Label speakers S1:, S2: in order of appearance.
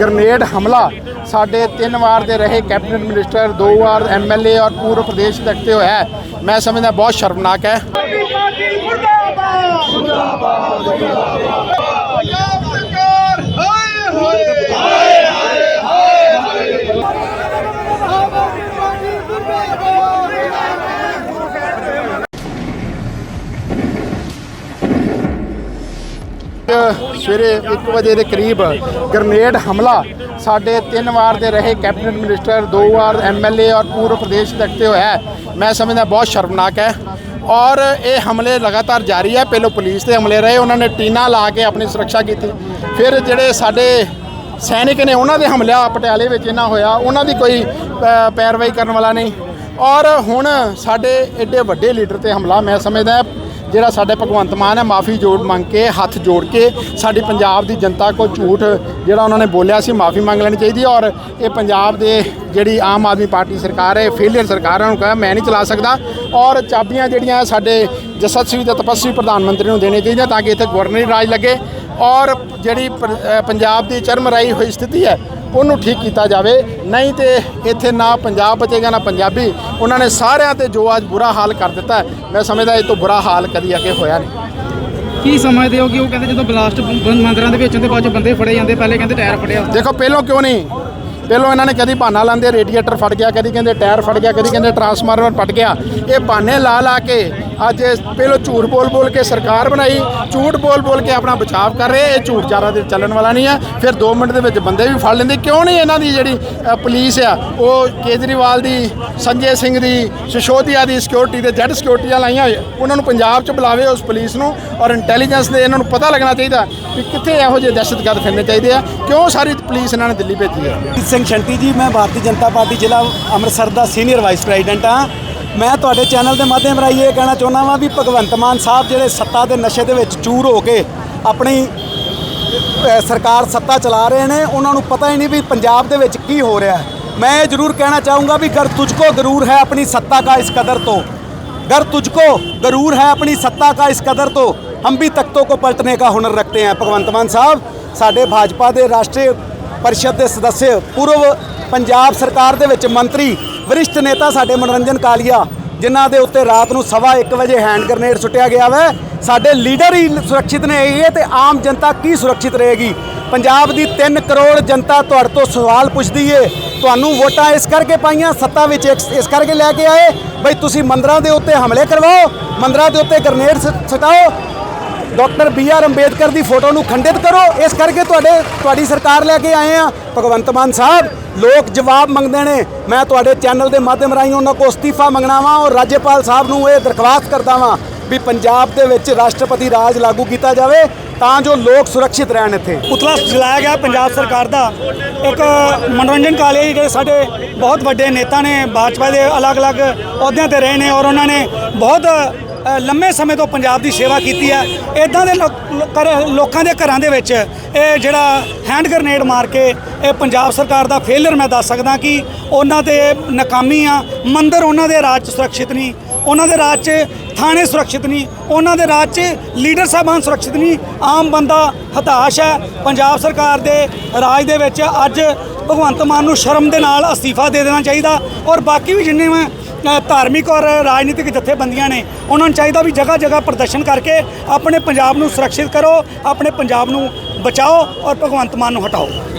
S1: Grenade ਹਮਲਾ। ਸਾਡੇ ਤਿੰਨ ਵਾਰ ਦੇ ਰਹੇ ਕੈਬਨਿਟ ਮਿਨਿਸਟਰ, ਦੋ ਵਾਰ ਐਮਐਲਏ ਔਰ ਪੂਰਵ ਪ੍ਰਦੇਸ਼ ਤੱਕ ਤੇ ਹੋਇਆ ਹੈ। ਮੈਂ ਸਮਝਦਾ ਬਹੁਤ ਸ਼ਰਮਨਾਕ ਹੈ
S2: ਪਾਰਟੀ ਮੁਰਦਾਬਾਦ ਮੁਰਦਾਬਾਦ ਪੰਜਾਬ ਸਰਕਾਰ ਹਾਏ ਹੋਏ ਹਾਏ ਹਾਏ ਹਾਏ ਆਮ ਆਦਮੀ ਪਾਰਟੀ ਮੁਰਦਾਬਾਦ
S1: ਸਵੇਰੇ 1 ਵਜੇ ਦੇ ਕਰੀਬ ਗ੍ਰਨੇਡ ਹਮਲਾ। ਸਾਡੇ ਤਿੰਨ ਵਾਰ ਦੇ ਰਹੇ ਕੈਬਨਿਟ ਮਿਨਿਸਟਰ, ਦੋ ਵਾਰ ਐਮਐਲਏ ਔਰ ਪੂਰੇ ਪ੍ਰਦੇਸ਼ ਤੱਕ ਤੇ ਹੋਇਆ ਮੈਂ ਸਮਝਦਾ ਬਹੁਤ ਸ਼ਰਮਨਾਕ ਹੈ। ਔਰ ਇਹ ਹਮਲੇ ਲਗਾਤਾਰ ਜਾਰੀ ਹੈ। ਪਹਿਲਾਂ ਪੁਲਿਸ ਦੇ ਹਮਲੇ ਰਹੇ, ਉਹਨਾਂ ਨੇ ਟੀਨਾ ਲਾ ਕੇ ਆਪਣੀ ਸੁਰੱਖਿਆ ਕੀਤੀ। ਫਿਰ ਜਿਹੜੇ ਸਾਡੇ ਸੈਨਿਕ ਨੇ, ਉਹਨਾਂ ਦੇ ਹਮਲਾ ਪਟਿਆਲੇ ਵਿੱਚ ਇਹਨਾਂ ਹੋਇਆ, ਉਹਨਾਂ ਦੀ ਕੋਈ ਪੈਰਵਾਈ ਕਰਨ ਵਾਲਾ ਨਹੀਂ। ਔਰ ਹੁਣ ਸਾਡੇ ਐਡੇ ਵੱਡੇ ਲੀਡਰ ਤੇ ਹਮਲਾ, ਮੈਂ ਸਮਝਦਾ ਜਿਹੜਾ ਸਾਡੇ ਭਗਵੰਤ ਮਾਨ ਹੈ, ਮਾਫੀ ਜੋੜ ਮੰਗ ਕੇ, ਹੱਥ ਜੋੜ ਕੇ ਸਾਡੀ ਪੰਜਾਬ ਦੀ ਜਨਤਾ ਕੋ ਝੂਠ ਜਿਹੜਾ ਉਹਨਾਂ ਨੇ ਬੋਲਿਆ ਸੀ, ਮਾਫੀ ਮੰਗ ਲੈਣੀ ਚਾਹੀਦੀ ਔਰ ਇਹ ਪੰਜਾਬ ਦੇ ਜਿਹੜੀ ਆਮ ਆਦਮੀ ਪਾਰਟੀ ਸਰਕਾਰ ਹੈ ਫੇਲੀਅਰ ਸਰਕਾਰ ਹੈ, ਉਹਨੂੰ ਕਹਾਂ, ਮੈਂ ਨਹੀਂ ਚਲਾ ਸਕਦਾ ਔਰ ਚਾਬੀਆਂ ਜਿਹੜੀਆਂ ਸਾਡੇ ਜਸਤਸਵੀ ਤੇ ਤਪਸਵੀ ਪ੍ਰਧਾਨ ਮੰਤਰੀ ਨੂੰ ਦੇਣੇ ਚਾਹੀਦੀਆਂ ਤਾਂ ਕਿ ਇੱਥੇ ਗਵਰਨਰੀ ਰਾਜ ਲੱਗੇ ਔਰ ਜਿਹੜੀ ਪੰਜਾਬ ਦੀ ਚਰਮਰਾਈ ਹੋਈ ਸਥਿਤੀ ਹੈ ਉਹਨੂੰ ਠੀਕ ਕੀਤਾ ਜਾਵੇ। ਨਹੀਂ ਤੇ ਇੱਥੇ ਨਾ ਪੰਜਾਬ ਬਚੇਗਾ ਨਾ ਪੰਜਾਬੀ। ਉਹਨਾਂ ਨੇ ਸਾਰਿਆਂ ਤੇ ਜੋ ਅੱਜ ਬੁਰਾ ਹਾਲ ਕਰ ਦਿੱਤਾ ਮੈਂ ਸਮਝਦਾ ਇਹ ਤੋਂ ਬੁਰਾ ਹਾਲ ਕਦੀ ਅੱਗੇ ਹੋਇਆ ਨਹੀਂ।
S3: ਕੀ ਸਮਝਦੇ ਹੋ ਕਿ ਉਹ ਕਹਿੰਦੇ ਜਦੋਂ ਬਲਾਸਟ ਮੰਦਰਾਂ ਦੇ ਵਿੱਚ ਹੁੰਦੇ ਬਾਅਦ ਚ ਬੰਦੇ ਫੜੇ ਜਾਂਦੇ ਪਹਿਲੇ ਕਹਿੰਦੇ ਟਾਇਰ ਫੜਿਆ।
S1: ਦੇਖੋ ਪਹਿਲੋਂ ਕਿਉਂ ਨਹੀਂ? ਪਹਿਲੋਂ ਇਹਨਾਂ ਨੇ ਕਦੀ ਬਹਾਨਾ ਲਾਉਂਦੇ ਰੇਡੀਏਟਰ ਫਟ ਗਿਆ ਕਦੀ ਕਹਿੰਦੇ ਟਾਇਰ ਫਟ ਗਿਆ ਕਦੀ ਕਹਿੰਦੇ ਟਰਾਂਸਫਾਰਮਰ ਫਟ ਗਿਆ। ਇਹ ਬਹਾਨੇ ਲਾ ਲਾ ਕੇ ਅੱਜ ਇਹ ਝੂਠ ਬੋਲ ਬੋਲ ਕੇ ਸਰਕਾਰ ਬਣਾਈ ਝੂਠ ਬੋਲ ਬੋਲ ਕੇ ਆਪਣਾ ਬਚਾਅ ਕਰ ਰਹੇ ਇਹ ਝੂਠ ਜ਼ਿਆਦਾ ਦੇਰ ਚੱਲਣ ਵਾਲਾ ਨਹੀਂ ਆ ਫਿਰ 2 ਮਿੰਟ ਦੇ ਵਿੱਚ ਬੰਦੇ ਵੀ ਫੜ ਲੈਂਦੇ ਕਿਉਂ ਨਹੀਂ ਇਹਨਾਂ ਦੀ ਜਿਹੜੀ ਅ, ਪੁਲਿਸ ਆ ਉਹ ਕੇਜਰੀਵਾਲ ਦੀ ਸੰਜੇ ਸਿੰਘ ਦੀ ਸਸ਼ੋਦੀਆ ਦੀ ਸਿਕਿਉਰਿਟੀ ਤੇ ਜੈਡ ਸਿਕਿਉਰਿਟੀਆਂ ਲਾਈਆਂ ਹੋਈਆਂ। ਉਹਨਾਂ ਨੂੰ ਪੰਜਾਬ 'ਚ ਬੁਲਾਵੇ ਉਸ ਪੁਲਿਸ ਨੂੰ ਔਰ ਇੰਟੈਲੀਜੈਂਸ ਦੇ ਇਹਨਾਂ ਨੂੰ ਪਤਾ ਲੱਗਣਾ ਚਾਹੀਦਾ ਕਿ ਕਿੱਥੇ ਇਹੋ ਜਿਹੇ ਦਹਿਸ਼ਤਗਰਦ ਫਿਰਨੇ ਚਾਹੀਦੇ ਆ ਕਿਉਂ ਸਾਰੀ ਪੁਲਿਸ ਇਹਨਾਂ ਨੇ ਦਿੱਲੀ ਭੇਜੀ ਹੈ
S4: ਸਿੰਘ ਸ਼ੰਟੀ ਜੀ ਮੈਂ ਭਾਰਤੀ ਜਨਤਾ ਪਾਰਟੀ ਜ਼ਿਲ੍ਹਾ ਅੰਮ੍ਰਿਤਸਰ ਦਾ ਸੀਨੀਅਰ ਵਾਈਸ ਪ੍ਰੈਜ਼ੀਡੈਂਟ ਹਾਂ ਮੈਂ ਤੁਹਾਡੇ ਚੈਨਲ ਦੇ ਮਾਧਿਅਮ ਰਾਹੀਂ ਇਹ ਕਹਿਣਾ ਚਾਹੁੰਦਾ ਵਾਂ ਵੀ ਭਗਵੰਤ ਮਾਨ ਸਾਹਿਬ ਜਿਹੜੇ ਸੱਤਾ ਦੇ ਨਸ਼ੇ ਦੇ ਵਿੱਚ ਚੂਰ ਹੋ ਕੇ ਆਪਣੀ ਅ, ਸਰਕਾਰ ਸੱਤਾ ਚਲਾ ਰਹੇ ਨੇ ਉਹਨਾਂ ਨੂੰ ਪਤਾ ਹੀ ਨਹੀਂ ਵੀ ਪੰਜਾਬ ਦੇ ਵਿੱਚ ਕੀ ਹੋ ਰਿਹਾ ਹੈ ਮੈਂ ਇਹ ਜ਼ਰੂਰ ਕਹਿਣਾ ਚਾਹੂੰਗਾ ਵੀ ਕਰ ਤੁਝਕੋ ਗਰੂਰ ਹੈ ਆਪਣੀ ਸੱਤਾ का इस कदर तो गर तुझको गरूर है अपनी सत्ता का इस कदर तो हम भी तख्तों को पलटने का हुनर रखते हैं ਭਗਵੰਤ ਮਾਨ ਸਾਹਿਬ ਸਾਡੇ ਭਾਜਪਾ ਦੇ ਰਾਸ਼ਟਰੀ ਪਰਿਸ਼ਦ ਦੇ ਸਦੱਸਿਆ ਪੂਰਵ ਪੰਜਾਬ ਸਰਕਾਰ ਦੇ ਵਿੱਚ ਮੰਤਰੀ ਵਰਿਸ਼ਠ ਨੇਤਾ ਸਾਡੇ ਮਨੋਰੰਜਨ ਕਾਲੀਆ, ਜਿਨ੍ਹਾਂ ਦੇ ਉੱਤੇ ਰਾਤ ਨੂੰ ਸਵਾ 1 ਵਜੇ ਹੈਂਡ ਗ੍ਰਨੇਡ ਸੁੱਟਿਆ ਗਿਆ ਵੈ। ਸਾਡੇ ਲੀਡਰ ਹੀ ਸੁਰੱਖਿਅਤ ਨੇ ਇਹ, ਤੇ ਆਮ ਜਨਤਾ ਕੀ ਸੁਰੱਖਿਅਤ ਰਹੇਗੀ? ਪੰਜਾਬ ਦੀ 3 ਕਰੋੜ ਜਨਤਾ ਤੁਹਾਡੇ ਤੋਂ ਸਵਾਲ ਪੁੱਛਦੀ ਏ। ਤੁਹਾਨੂੰ ਵੋਟਾਂ ਇਸ ਕਰਕੇ ਪਾਈਆਂ, ਸੱਤਾ ਵਿੱਚ ਇਸ ਇਸ ਕਰਕੇ ਲੈ ਕੇ ਆਏ। ਬਈ ਤੁਸੀਂ ਮੰਦਰਾਂ ਦੇ ਉੱਤੇ ਹਮਲੇ ਕਰਵਾਓ, ਮੰਦਰਾਂ ਦੇ ਉੱਤੇ ਗ੍ਰਨੇਡ ਸ- ਸਟਾਓ ਡਾਕਟਰ ਬੀ ਆਰ ਅੰਬੇਦਕਰ ਦੀ ਫੋਟੋ ਨੂੰ ਖੰਡਿਤ ਕਰੋ। ਇਸ ਕਰਕੇ ਤੁਹਾਡੇ, ਤੁਹਾਡੀ ਸਰਕਾਰ ਲੈ ਕੇ ਆਏ ਆ ਭਗਵੰਤ ਮਾਨ ਸਾਹਿਬ, ਲੋਕ ਜਵਾਬ ਮੰਗਦੇ ਨੇ। ਮੈਂ ਤੁਹਾਡੇ ਚੈਨਲ ਦੇ ਮਾਧਿਅਮ ਰਾਹੀਂ ਉਹਨਾਂ ਕੋਲ ਅਸਤੀਫਾ ਮੰਗਣਾ ਵਾਂ ਔਰ ਰਾਜਪਾਲ ਸਾਹਿਬ ਨੂੰ ਇਹ ਦਰਖਾਸਤ ਕਰਦਾ ਵਾਂ ਵੀ ਪੰਜਾਬ ਦੇ ਵਿੱਚ ਰਾਸ਼ਟਰਪਤੀ ਰਾਜ ਲਾਗੂ ਕੀਤਾ ਜਾਵੇ ਤਾਂ ਜੋ ਲੋਕ ਸੁਰੱਖਿਅਤ ਰਹਿਣ ਇੱਥੇ।
S5: ਪੁਤਲਾ ਜਲਾਇਆ ਗਿਆ ਪੰਜਾਬ ਸਰਕਾਰ ਦਾ। ਇੱਕ ਮਨੋਰੰਜਨ ਕਾਲੇ ਜਿਹੜੇ ਸਾਡੇ ਬਹੁਤ ਵੱਡੇ ਨੇਤਾ ਨੇ ਭਾਜਪਾ ਦੇ ਅਲੱਗ-ਅਲੱਗ ਅਹੁਦਿਆਂ ਤੇ ਰਹੇ ਨੇ ਔਰ ਉਹਨਾਂ ਨੇ ਬਹੁਤ ਲੰਮੇ ਸਮੇਂ ਤੋਂ ਪੰਜਾਬ ਦੀ ਸੇਵਾ ਕੀਤੀ ਹੈ। ਇਦਾਂ ਦੇ ਲੋਕ- ਘਰ- ਲੋਕਾਂ ਦੇ ਘਰਾਂ ਦੇ ਵਿੱਚ ਇਹ ਜਿਹੜਾ ਹੈਂਡ ਗ੍ਰਨੇਡ ਮਾਰ ਕੇ ਇਹ ਪੰਜਾਬ ਸਰਕਾਰ ਦਾ ਫੇਲਰ ਮੈਂ ਦੱਸ ਸਕਦਾ ਕਿ ਉਹਨਾਂ ਦੇ ਨਾਕਾਮੀ ਆ। ਮੰਦਰ ਉਹਨਾਂ ਦੇ ਰਾਜ 'ਚ ਸੁਰੱਖਿਅਤ ਨਹੀਂ। ਉਹਨਾਂ ਦੇ ਰਾਜ 'ਚ ਥਾਣੇ ਸੁਰੱਖਿਅਤ ਨਹੀਂ। ਉਹਨਾਂ ਦੇ ਰਾਜ 'ਚ ਲੀਡਰ ਸਾਹਿਬਾਨ ਸੁਰੱਖਿਅਤ ਨਹੀਂ। ਆਮ ਬੰਦਾ ਹਤਾਸ਼ ਹੈ। ਪੰਜਾਬ ਸਰਕਾਰ ਦੇ ਰਾਜ ਦੇ ਵਿੱਚ ਅੱਜ ਭਗਵੰਤ ਮਾਨ ਨੂੰ ਸ਼ਰਮ ਦੇ ਨਾਲ ਅਸਤੀਫਾ ਦੇ ਦੇਣਾ ਚਾਹੀਦਾ ਔਰ ਬਾਕੀ ਵੀ ਜਿੰਨੇ ਮੈਂ ਧਾਰਮਿਕ ਔਰ ਰਾਜਨੀਤਿਕ ਜਥੇਬੰਦੀਆਂ ਨੇ। ਉਹਨਾਂ ਨੂੰ ਚਾਹੀਦਾ ਵੀ ਜਗ੍ਹਾ ਜਗ੍ਹਾ ਪ੍ਰਦਰਸ਼ਨ ਕਰਕੇ ਆਪਣੇ ਪੰਜਾਬ ਨੂੰ ਸੁਰੱਖਿਅਤ ਕਰੋ, ਆਪਣੇ ਪੰਜਾਬ ਨੂੰ ਬਚਾਓ ਔਰ ਭਗਵੰਤ ਮਾਨ ਨੂੰ ਹਟਾਓ।